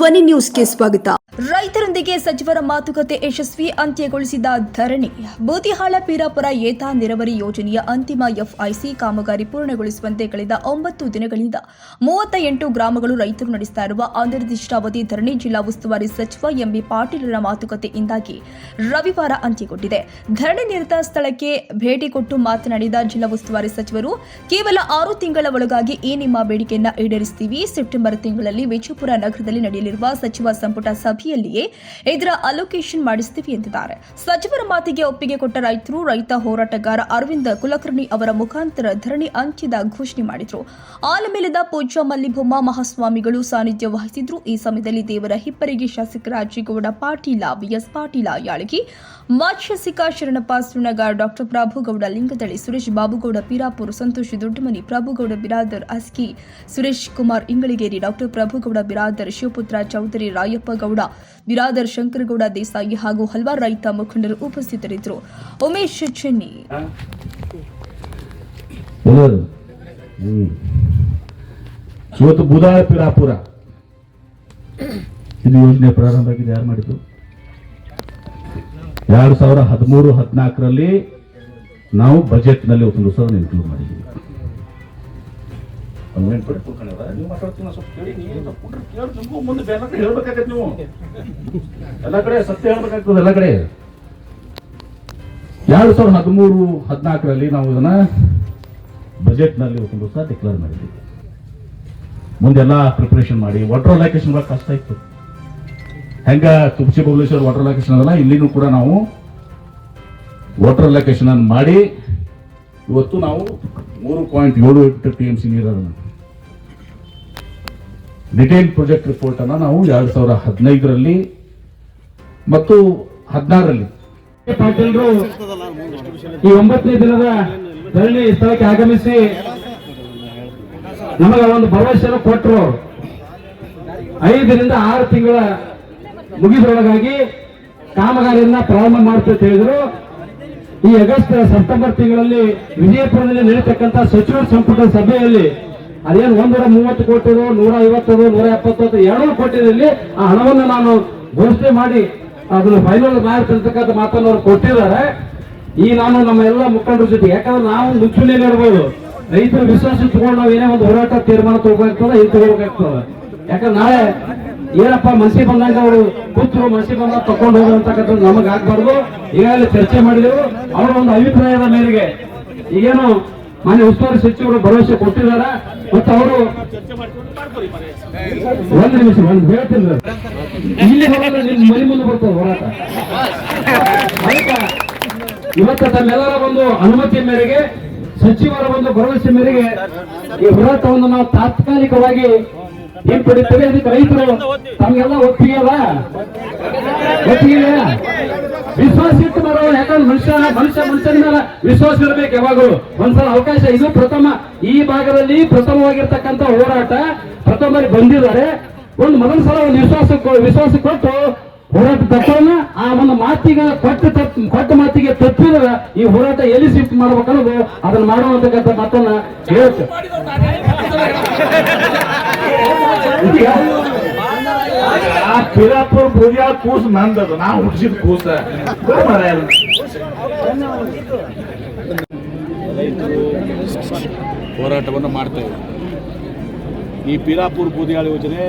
ಧ್ವನಿ ನ್ಯೂಸ್ಗೆ ಸ್ವಾಗತ. ರೈತರೊಂದಿಗೆ ಸಚಿವರ ಮಾತುಕತೆ ಯಶಸ್ವಿ ಅಂತ್ಯಗೊಳಿಸಿದ ಧರಣಿ, ಬೂದಿಹಾಳ ಪೀರಾಪುರ ಏತಾ ನೀರಾವರಿ ಯೋಜನೆಯ ಅಂತಿಮ ಎಫ್ಐಸಿ ಕಾಮಗಾರಿ ಪೂರ್ಣಗೊಳಿಸುವಂತೆ ಕಳೆದ ಒಂಬತ್ತು ದಿನಗಳಿಂದ ಮೂವತ್ತ ಎಂಟು ಗ್ರಾಮಗಳು ರೈತರು ನಡೆಸ್ತಾ ಇರುವ ಅನಿರ್ದಿಷ್ಟಾವಧಿ ಧರಣಿ ಜಿಲ್ಲಾ ಉಸ್ತುವಾರಿ ಸಚಿವ ಎಂಬಿ ಪಾಟೀಲರ ಮಾತುಕತೆಯಿಂದಾಗಿ ರವಿವಾರ ಅಂತ್ಯಗೊಂಡಿದೆ. ಧರಣಿ ನಿರತ ಸ್ಥಳಕ್ಕೆ ಭೇಟಿ ಕೊಟ್ಟು ಮಾತನಾಡಿದ ಜಿಲ್ಲಾ ಉಸ್ತುವಾರಿ ಸಚಿವರು, ಕೇವಲ ಆರು ತಿಂಗಳ ಒಳಗಾಗಿ ಈ ನಿಮ್ಮ ಬೇಡಿಕೆಯನ್ನು ಈಡೇರಿಸ್ತೀವಿ. ಸೆಪ್ಟೆಂಬರ್ ತಿಂಗಳಲ್ಲಿ ವಿಜಯಪುರ ನಗರದಲ್ಲಿ ನಡೆಯಲಿರುವ ಸಚಿವ ಸಂಪುಟ ಸಭೆಯಲ್ಲಿಯೇ ಇದರ ಅಲೋಕೇಶನ್ ಮಾಡಿಸ್ತೀವಿ ಎಂದಿದ್ದಾರೆ. ಸಚಿವರ ಮಾತಿಗೆ ಒಪ್ಪಿಗೆ ಕೊಟ್ಟ ರೈತರು, ರೈತ ಹೋರಾಟಗಾರ ಅರವಿಂದ ಕುಲಕರ್ಣಿ ಅವರ ಮುಖಾಂತರ ಧರಣಿ ಅಂತ್ಯದ ಘೋಷಣೆ ಮಾಡಿದ್ರು. ಆಲಮೇಲದ ಪೂಜಾ ಮಲ್ಲಿಭೊಮ್ಮ ಮಹಾಸ್ವಾಮಿಗಳು ಸಾನ್ನಿಧ್ಯ ವಹಿಸಿದ್ರು. ಈ ಸಮಯದಲ್ಲಿ ದೇವರ ಹಿಪ್ಪರಿಗೆ ಶಾಸಕ ರಾಜೇಗೌಡ ಪಾಟೀಲ, ವಿಎಸ್ ಪಾಟೀಲ ಯಾಳಗಿ ಮಾಕ್ಷಸಿಕ ಶರಣಪ್ಪ ಸುಣಗಾರ್ ಡಾಕ್ಟರ್ ಪ್ರಭುಗೌಡ ಲಿಂಗದಳಿ ಸುರೇಶ್ ಬಾಬುಗೌಡ ಪೀರಾಪುರ, ಸಂತೋಷ್ ದೊಡ್ಡಮನಿ, ಪ್ರಭುಗೌಡ ಬಿರಾದರ್ ಅಸ್ಕಿ, ಸುರೇಶ್ ಕುಮಾರ್ ಇಂಗಳಿಗೇರಿ ಡಾಕ್ಟರ್ ಪ್ರಭುಗೌಡ ಬಿರಾದರ್, ಶಿವಪುತ್ರ ಚೌಧರಿ ರಾಯಪ್ಪ ಗೌಡ, ಬಿರಾದರ್ ಶಂಕರಗೌಡ ದೇಸಾಯಿ ಹಾಗೂ ಹಲವಾರು ರೈತ ಮುಖಂಡರು ಉಪಸ್ಥಿತರಿದ್ದರು. ಉಮೇಶ್ ಚೆನ್ನಿ. ಇವತ್ತು ಬುಧಾಳ ಪಿರಾಪುರ. ಇದು ಯೋಜನೆ ಪ್ರಾರಂಭ ಆಗಿದೆ ಯಾರು ಮಾಡಿದ್ರು ಎರಡು ಸಾವಿರ ಹದಿಮೂರು ಹದಿನಾಲ್ಕರಲ್ಲಿ ನಾವು ಬಜೆಟ್ನಲ್ಲಿ ಒಂದು ದಿವಸ ಇನ್ಕ್ಲೂಡ್ ಮಾಡಿದ್ದೀವಿ. ಒಂದೇನ್ ಕಡೆ. ಕೂತ್ಕೊಂಡವ್ರ? ನೀವು ಮಾತಾಡ್ತೀನಿ ಸ್ವಲ್ಪ ಕೇಳಿ, ನೀವು ಕೇಳಿ, ನಿಮ್ಗೂ ಮುಂದೆ ಬೇರೆ ಕಡೆ ಹೇಳ್ಬೇಕಾಗತ್ತೆ ನೀವು. ಎಲ್ಲ ಕಡೆ ಸತ್ಯ ಹೇಳ್ಬೇಕಾಗ್ತದೆ. ಎಲ್ಲ ಕಡೆ. ಎರಡು ಸಾವಿರದ ಹದಿಮೂರು ಹದಿನಾಲ್ಕರಲ್ಲಿ ನಾವು ಇದನ್ನ ಬಜೆಟ್ನಲ್ಲಿ ಒಂದು ಸಹ ಡಿಕ್ಲೇರ್ ಮಾಡಿದ್ವಿ. ಮುಂದೆಲ್ಲ ಪ್ರಿಪರೇಷನ್ ಮಾಡಿ ವಾಟರ್ ಅಲೋಕೇಶನ್ ಕಷ್ಟ ಇತ್ತು. ಹೆಂಗ ತುಪ್ಸಿ ಬಬಲೇಶ್ವರ್ ವಾಟರ್ ಅಲೋಕೇಶನ್ ಅದಲ್ಲ ಇಲ್ಲಿನೂ ಕೂಡ ನಾವು ವಾಟರ್ ಅಲೋಕೇಶನ್ ಅನ್ನು ಮಾಡಿ ಇವತ್ತು ನಾವು ಮೂರು ಪಾಯಿಂಟ್ ಏಳು ಎಂಟು ಟಿ ಎಂ ಸಿ ನೀರನ್ನು ಡಿಟೇಲ್ ಪ್ರಾಜೆಕ್ಟ್ ರಿಪೋರ್ಟ್ ಅನ್ನ ನಾವು ಎರಡ್ ಸಾವಿರ ಹದಿನೈದರಲ್ಲಿ ಮತ್ತು ಹದಿನಾರರಲ್ಲಿ. ಪಾಟೀಲ್ರು, ಈ ಒಂಬತ್ತನೇ ದಿನದ ಧರಣಿ ಸ್ಥಳಕ್ಕೆ ಆಗಮಿಸಿ ನಮಗೆ ಒಂದು ಭರವಸೆ ಕೊಟ್ಟರು ಐದರಿಂದ ಆರು ತಿಂಗಳ ಮುಗಿದೊಳಗಾಗಿ ಕಾಮಗಾರಿಯನ್ನ ಪ್ರಾರಂಭ ಅಂತ ಹೇಳಿದ್ರು. ಈ ಆಗಸ್ಟ್, ಸೆಪ್ಟೆಂಬರ್ ತಿಂಗಳಲ್ಲಿ ವಿಜಯಪುರದಲ್ಲಿ ನಡೆಯತಕ್ಕಂಥ ಸಚಿವ ಸಂಪುಟ ಸಭೆಯಲ್ಲಿ ಅದೇನು ಒಂದೂರ ಮೂವತ್ತು ಕೋಟಿದು ನೂರ ಐವತ್ತದು, ನೂರ ಎಪ್ಪತ್ತದು, ಎರಡೂ ಕೋಟಿದಲ್ಲಿ ಆ ಹಣವನ್ನು ನಾನು ಘೋಷಣೆ ಮಾಡಿ ಅದನ್ನು ಫೈನಲ್ ಮಾಡ್ತಿರ್ತಕ್ಕಂಥ ಮಾತನ್ನು ಅವ್ರು ಕೊಟ್ಟಿದ್ದಾರೆ. ಈ ನಾನು ನಮ್ಮ ಎಲ್ಲ ಮುಖಂಡರ ಜೊತೆ, ಯಾಕಂದ್ರೆ ನಾವು ಮುಂಚೂಣಿಯಲ್ಲಿ ಇರ್ಬೋದು. ರೈತರ ವಿಶ್ವಾಸ ತಗೊಂಡು ನಾವು ಏನೇ ಒಂದು ಹೋರಾಟ ತೀರ್ಮಾನ ತಗೋಬೇಕಾಗ್ತದೆ ಇದು ತಗೋಬೇಕಾಗ್ತದೆ ಯಾಕಂದ್ರೆ ನಾಳೆ ಏನಪ್ಪ ಮನಸ್ಸಿಗೆ ಬಂದಾಗ ಅವರು ಕೂತು ಮನಸ್ಸಿಗೆ ಬಂದಾಗ ತಕೊಂಡು ಹೋಗುವಂತಕ್ಕಂಥದ್ದು ನಮಗೆ ಆಗ್ಬಾರ್ದು. ಈಗಾಗಲೇ ಚರ್ಚೆ ಮಾಡಿದೆವು. ಅವರ ಒಂದು ಅಭಿಪ್ರಾಯದ ಮೇರೆಗೆ ಈಗೇನು ಮಾನ್ಯ ಉಸ್ತುವಾರಿ ಸಚಿವರು ಭರವಸೆ ಕೊಟ್ಟಿದ್ದಾರೆ. ಮತ್ತು ಅವರು ಒಂದು ನಿಮಿಷ, ಒಂದು ಹೇಳ್ತೀನಿ ಇಲ್ಲಿ ನಿಮ್ಮ ಮನೆ ಮುಂದೆ ಬರ್ತದೆ ಹೋರಾಟ. ಇವತ್ತು ತಮ್ಮೆಲ್ಲರ ಒಂದು ಅನುಮತಿ ಮೇರೆಗೆ, ಸಚಿವರ ಒಂದು ಭರವಸೆ ಮೇರೆಗೆ ಈ ಹೋರಾಟವನ್ನು ನಾವು ತಾತ್ಕಾಲಿಕವಾಗಿ ಹಿಂಪಡಿತೇವೆ ಅದಕ್ಕೆ ರೈತರು ತಮಗೆಲ್ಲ ಒಪ್ಪಿಗೆ ಅಲ್ಲ ಒಪ್ಪಿಗೆ ಇಲ್ಲ? ವಿಶ್ವಾಸ ಇಟ್ಟು ಬರೋ ಯಾಕಂದ್ರೆ ಮನುಷ್ಯ ಮನುಷ್ಯ, ಮನುಷ್ಯನ ಮೇಲೆ ವಿಶ್ವಾಸ ಇರಬೇಕು ಯಾವಾಗಲೂ. ಒಂದ್ಸಲ ಅವಕಾಶ, ಇದು ಪ್ರಥಮ. ಈ ಭಾಗದಲ್ಲಿ ಪ್ರಥಮವಾಗಿರ್ತಕ್ಕಂಥ ಹೋರಾಟ ಪ್ರಥಮ ಬಂದಿದ್ದಾರೆ. ಒಂದು ಮೊದಲ ಸಲ ಒಂದು ವಿಶ್ವಾಸ ವಿಶ್ವಾಸ ಕೊಟ್ಟು ಹೋರಾಟ ತಪ್ಪನ್ನ, ಆ ಒಂದು ಮಾತಿಗೆ ಕೊಟ್ಟ ತಪ್ಪ ಕೊಟ್ಟ ಮಾತಿಗೆ ತಪ್ಪಿದ್ರೆ ಈ ಹೋರಾಟ ಎಲ್ಲಿ ಶಿಫ್ಟ್ ಮಾಡ್ಬೇಕನ್ನೋದು ಅದನ್ನ ಮಾಡುವಂತಕ್ಕಂಥ ಮಾತನ್ನ ಹೇಳುತ್ತೆ. ಆ ಪಿರಾಪುರ ಬುದಿಯ ಕೂಸು ನಂದದು. ನಾ ಹುಟ್ಟಿಸಿದ ಕೂಸ. ಹೋರಾಟವನ್ನು ಮಾಡ್ತೇವೆ ಈ ಪಿರಾಪುರ ಬೂದಿಯಾಳ ಯೋಜನೆ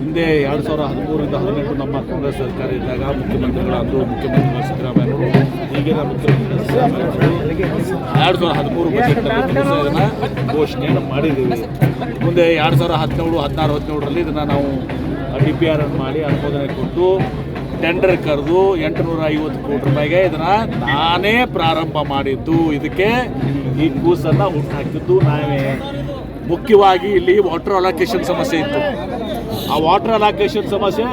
ಹಿಂದೆ ಎರಡು ಸಾವಿರದ ಹದಿಮೂರರಿಂದ ಹದಿನೆಂಟು ನಮ್ಮ ಕಾಂಗ್ರೆಸ್ ಸರ್ಕಾರ ಇದ್ದಾಗ ಮುಖ್ಯಮಂತ್ರಿಗಳಾದರು, ಮುಖ್ಯಮಂತ್ರಿಗಳು ಸಿದ್ದರಾಮಯ್ಯವರು ಈಗಿನ ಮುಖ್ಯಮಂತ್ರಿ ಎರಡು ಸಾವಿರದ ಹದಿಮೂರು ಇದನ್ನು ಘೋಷಣೆಯನ್ನು ಮಾಡಿದ್ದೀವಿ. ಮುಂದೆ ಎರಡು ಸಾವಿರದ ಹದಿನೇಳು, ಹದಿನಾರು, ಹದಿನೇಳರಲ್ಲಿ ಇದನ್ನು ನಾವು ಡಿ ಪಿ ಆರ್ ಮಾಡಿ ಅನುಮೋದನೆ ಕೊಟ್ಟು ಟೆಂಡರ್ ಕರೆದು ಎಂಟುನೂರ ಐವತ್ತು ಕೋಟಿ ರೂಪಾಯಿಗೆ ಇದನ್ನು ನಾನೇ ಪ್ರಾರಂಭ ಮಾಡಿದ್ದು. ಇದಕ್ಕೆ ಈ ಕೂಸನ್ನು ಹುಟ್ಟಾಕಿದ್ದು ನಾವೇ. ಮುಖ್ಯವಾಗಿ ಇಲ್ಲಿ ವಾಟರ್ ಅಲೋಕೇಶನ್ ಸಮಸ್ಯೆ ಇತ್ತು. ಆ ವಾಟರ್ ಅಲೋಕೇಶನ್ ಸಮಸ್ಯೆ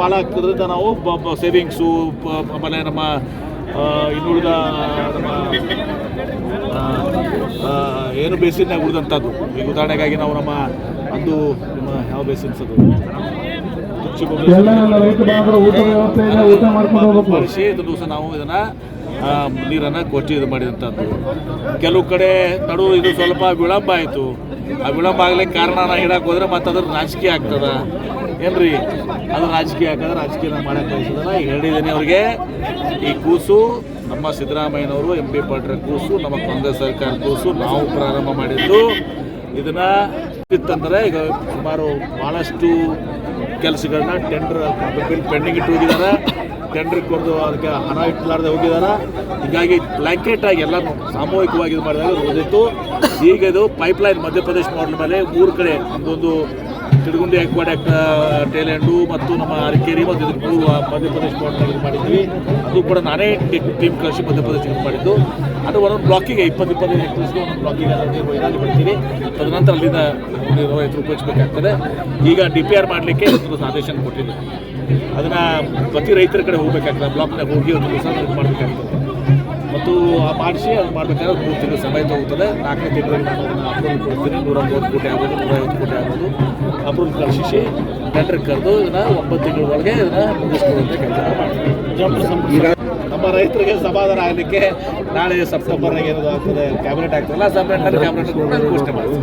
ಭಾಳ ಆಗ್ತದ್ರಿಂದ ನಾವು ಸೇವಿಂಗ್ಸು ಆಮೇಲೆ ನಮ್ಮ ಇನ್ನುಳಿದ ನಮ್ಮ ಏನು ಬೇಸಿನ್ನಾಗ ಉಳಿದಂಥದ್ದು. ಈಗ ಉದಾಹರಣೆಗಾಗಿ ನಾವು ನಮ್ಮ ಅದು ಯಾವ ಬೇಸಿನ್ಸ್ ಅದು? ನನ್ನ ಇದೆ ದಿವಸ ನಾವು ಇದನ್ನ ನೀರನ್ನ ಕೊಚ್ಚಿ ಇದು ಮಾಡಿದಂಥದ್ದು. ಕೆಲವು ಕಡೆ ನಡು ಇದು ಸ್ವಲ್ಪ ವಿಳಂಬ ಆಯಿತು. ಆ ವಿಳಂಬ ಆಗ್ಲಿಕ್ಕೆ ಕಾರಣ ನಾ ಹೇಳಕ್ಕೆ ಹೋದ್ರೆ ಮತ್ತೆ ಅದ್ರ ರಾಜಕೀಯ ಆಗ್ತದ. ಏನ್ರಿ? ಅದು ರಾಜಕೀಯ ಹಾಕಿದ್ರೆ ರಾಜಕೀಯ ಮಾಡಕ್ಕೆ ಬಯಸೋದಲ್ಲ ಹೇಳಿದ್ದೀನಿ ಅವ್ರಿಗೆ, ಈ ಕೂಸು, ನಮ್ಮ ಸಿದ್ದರಾಮಯ್ಯನವರು, ಎಂ ಪಿ ಪಾಟ್ರ ಕೂಸು, ನಮ್ಮ ಕಾಂಗ್ರೆಸ್ ಸರ್ಕಾರ ಕೂಸು, ನಾವು ಪ್ರಾರಂಭ ಮಾಡಿದ್ದು. ಇದನ್ನ ಇತ್ತಂದ್ರೆ ಈಗ ಸುಮಾರು ಭಾಳಷ್ಟು ಕೆಲಸಗಳನ್ನ ಟೆಂಡರ್ ಪೆಂಡಿಂಗ್ ಇಟ್ಟು ಹೋಗಿದ್ದಾರೆ ಟೆಂಡರ್ ಕೊಡೋದು ಅದಕ್ಕೆ ಹಣ ಇಟ್ಲಾರ್ದೆ ಹೋಗಿದ್ದಾರೆ. ಹೀಗಾಗಿ ಬ್ಲ್ಯಾಂಕೆಟ್ ಆಗಿ ಎಲ್ಲ ಸಾಮೂಹಿಕವಾಗಿ ಇದು ಮಾಡಿದಾಗ ಉಳಿದಿತ್ತು ಈಗ ಇದು ಪೈಪ್ಲೈನ್ ಮಧ್ಯಪ್ರದೇಶ ಮಾಡಲ್ ಮೇಲೆ ಮೂರು ಕಡೆ ಒಂದೊಂದು ತಿಡುಗುಂಡಿ ಆಕ್ಟ್ ಟೇಲೆಂಡು ಮತ್ತು ನಮ್ಮ ಅರಕೇರಿ ಮತ್ತು ಇದಕ್ಕೆ ಮೂರು ಮಧ್ಯಪ್ರದೇಶ ಮಾಡಲ್ ಇದು ಮಾಡಿದ್ವಿ. ಅದು ಕೂಡ ನಾನೇ ಟೀಮ್ ಕಳಿಸಿ ಮಧ್ಯಪ್ರದೇಶ ಇದು ಮಾಡಿದ್ದು. ಅದು ಒಂದೊಂದು ಬ್ಲಾಕಿಗೆ ಇಪ್ಪತ್ತು ಇಪ್ಪತ್ತೈದು ಹೆಕ್ಟರ್ಸ್ಗೆ ಒಂದೊಂದು ಬ್ಲಾಕಿಗೆ ನೀರು ಇದಾಗಿ ಬಿಡ್ತೀವಿ ತದನಂತರ ಅಲ್ಲಿಂದ ನೀರು ರೈತರು ಈಗ ಡಿ ಪಿ ಆರ್ ಮಾಡಲಿಕ್ಕೆ ಒಂದು ಆದೇಶ ಕೊಟ್ಟಿದ್ದೆ ಅದನ್ನು ಪ್ರತಿ ರೈತರ ಕಡೆ ಹೋಗಬೇಕಾಗ್ತದೆ. ಬ್ಲಾಕ್ನಾಗ ಹೋಗಿ ಒಂದು ಇದು ಮಾಡಬೇಕಾಗ್ತದೆ. ಮತ್ತು ಆ ಮಾಡಿಸಿ ಅದು ಮಾಡಬೇಕಾದ್ರೆ ಮೂರು ತಿಂಗಳು ಸಮಯ ತಗೋತದೆ. ನಾಲ್ಕನೇ ತಿಂಗಳಲ್ಲಿ ನಾನು ಅದನ್ನು ಅಪ್ರೂವಲ್ ಕೊಡ್ತೀನಿ. ನೂರ ಮೂವತ್ತು ಕೋಟಿ ಆಗ್ಬೋದು, ನೂರೈವತ್ತು ಕೋಟಿ ಆಗ್ಬೋದು. ಅಪ್ರೂವಲ್ ಕಳಿಸಿ ಟೆಂಡರ್ ಕರೆದು ಇದನ್ನು ಒಂಬತ್ತು ತಿಂಗಳ ಒಳಗೆ ಇದನ್ನು ಮುಗಿಸ್ಕೊಡುವಂಥ ಕೆಲಸ ಮಾಡ್ತೀನಿ ನಮ್ಮ ರೈತರಿಗೆ ಸಮಾಧಾನ ಆಗಲಿಕ್ಕೆ ನಾಳೆ ಸೆಪ್ಟೆಂಬರ್ನಾಗ ಏನದು ಆಗ್ತದೆ ಕ್ಯಾಬಿನೆಟ್ ಆಗ್ತದಲ್ಲ ಸೆಪ್ಟೆಂಬರ್ ಕ್ಯಾಬಿನೆಟ್ ಘೋಷಣೆ ಮಾಡ್ತೀವಿ.